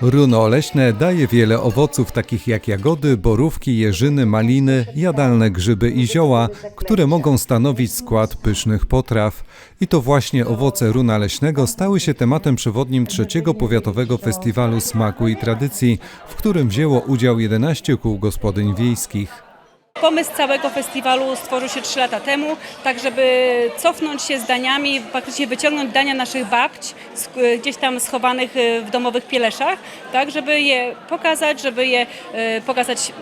Runo leśne daje wiele owoców, takich jak jagody, borówki, jeżyny, maliny, jadalne grzyby i zioła, które mogą stanowić skład pysznych potraw. I to właśnie owoce runa leśnego stały się tematem przewodnim trzeciego powiatowego festiwalu smaku i tradycji, w którym wzięło udział 11 kół gospodyń wiejskich. Pomysł całego festiwalu stworzył się 3 lata temu, tak żeby cofnąć się z daniami, faktycznie wyciągnąć dania naszych babć, sk- gdzieś tam schowanych y, w domowych pieleszach, tak, żeby je pokazać, żeby je y, pokazać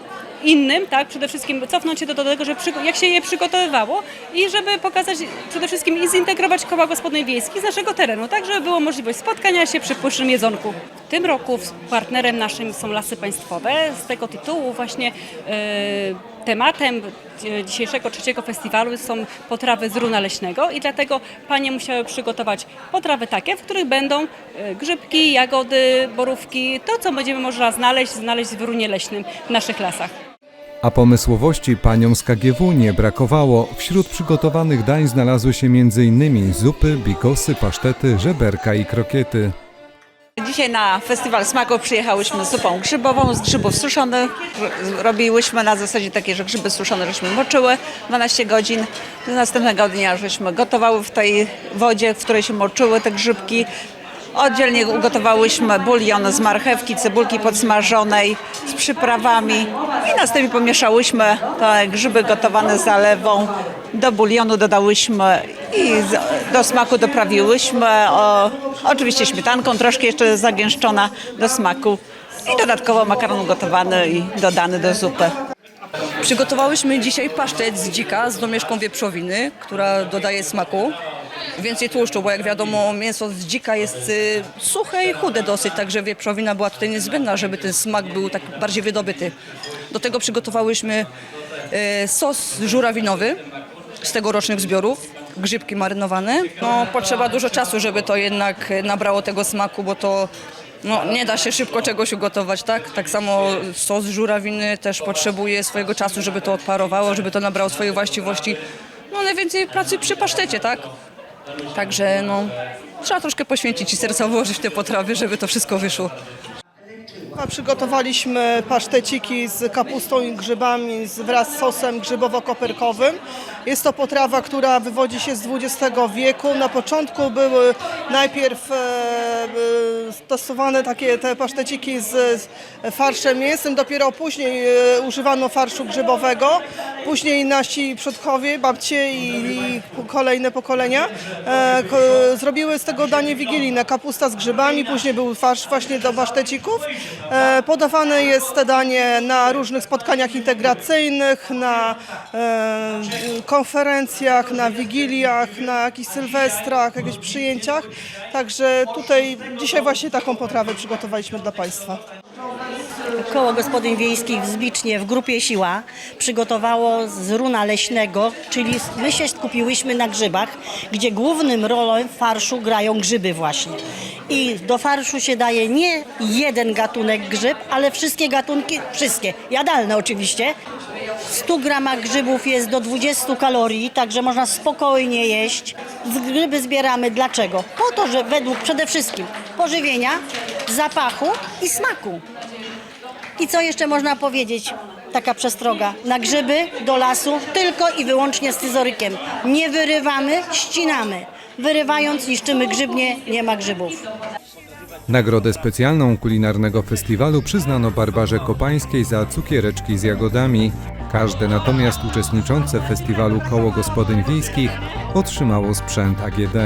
innym, tak, przede wszystkim cofnąć się do, tego, że jak się je przygotowywało i żeby pokazać przede wszystkim i zintegrować koła gospodyń wiejskich z naszego terenu, tak, żeby było możliwość spotkania się przy pysznym jedzonku. Tym roku partnerem naszym są Lasy Państwowe, z tego tytułu właśnie y, tematem e, dzisiejszego trzeciego festiwalu są potrawy z runa leśnego i dlatego panie musiały przygotować potrawy takie, w których będą e, grzybki, jagody, borówki, to co będziemy można znaleźć, znaleźć w runie leśnym w naszych lasach. A pomysłowości paniom z KGW nie brakowało. Wśród przygotowanych dań znalazły się m.in. zupy, bikosy, pasztety, żeberka i krokiety. Dzisiaj na Festiwal Smaku przyjechałyśmy z zupą grzybową, z grzybów suszonych. Robiłyśmy na zasadzie takiej, że grzyby suszone żeśmy moczyły 12 godzin. Następnego dnia żeśmy gotowały w tej wodzie, w której się moczyły te grzybki. Oddzielnie ugotowałyśmy bulion z marchewki, cebulki podsmażonej z przyprawami i następnie pomieszałyśmy te grzyby gotowane z zalewą. Do bulionu dodałyśmy i do smaku doprawiłyśmy o, oczywiście śmietanką, troszkę jeszcze zagęszczona do smaku i dodatkowo makaron gotowany i dodany do zupy. Przygotowałyśmy dzisiaj pasztet z dzika z domieszką wieprzowiny, która dodaje smaku. Więcej tłuszczu, bo jak wiadomo mięso z dzika jest y, suche i chude dosyć, także wieprzowina była tutaj niezbędna, żeby ten smak był tak bardziej wydobyty. Do tego przygotowałyśmy y, sos żurawinowy z tegorocznych zbiorów, grzybki marynowane. No, potrzeba dużo czasu, żeby to jednak nabrało tego smaku, bo to no, nie da się szybko czegoś ugotować, tak? Tak samo sos żurawiny też potrzebuje swojego czasu, żeby to odparowało, żeby to nabrało swojej właściwości. No najwięcej pracy przy pasztecie, tak? Także no, trzeba troszkę poświęcić i serca włożyć w te potrawy, żeby to wszystko wyszło. A Przygotowaliśmy paszteciki z kapustą i grzybami z- wraz z sosem grzybowo-koperkowym. Jest to potrawa, która wywodzi się z XX wieku. Na początku były najpierw e, e, stosowane takie te paszteciki z, farszem mięsnym, dopiero później e, używano farszu grzybowego. Później nasi przodkowie, babcie i, kolejne pokolenia ko, zrobiły z tego danie wigilijne. Kapusta z grzybami, później był farsz właśnie do pasztecików. Podawane jest te danie na różnych spotkaniach integracyjnych, na konferencjach, na wigiliach, na jakichś sylwestrach, jakichś przyjęciach. Także tutaj dzisiaj właśnie taką potrawę przygotowaliśmy dla Państwa. Koło Gospodyń Wiejskich w Zbicznie w grupie Siła przygotowało z runa leśnego, czyli my się skupiłyśmy na grzybach, gdzie głównym rolą w farszu grają grzyby właśnie. I do farszu się daje nie jeden gatunek grzyb, ale wszystkie gatunki, wszystkie, jadalne oczywiście. W 100 gramach grzybów jest do 20 kalorii, także można spokojnie jeść. Z grzyby zbieramy dlaczego? Po to, że według przede wszystkim pożywienia, zapachu i smaku. I co jeszcze można powiedzieć? Taka przestroga. Na grzyby do lasu tylko i wyłącznie scyzorykiem. Nie wyrywamy, ścinamy. Wyrywając niszczymy grzybnie, nie ma grzybów. Nagrodę specjalną kulinarnego festiwalu przyznano Barbarze Kopańskiej za cukiereczki z jagodami. Każde natomiast uczestniczące w festiwalu koło gospodyń wiejskich otrzymało sprzęt AGD.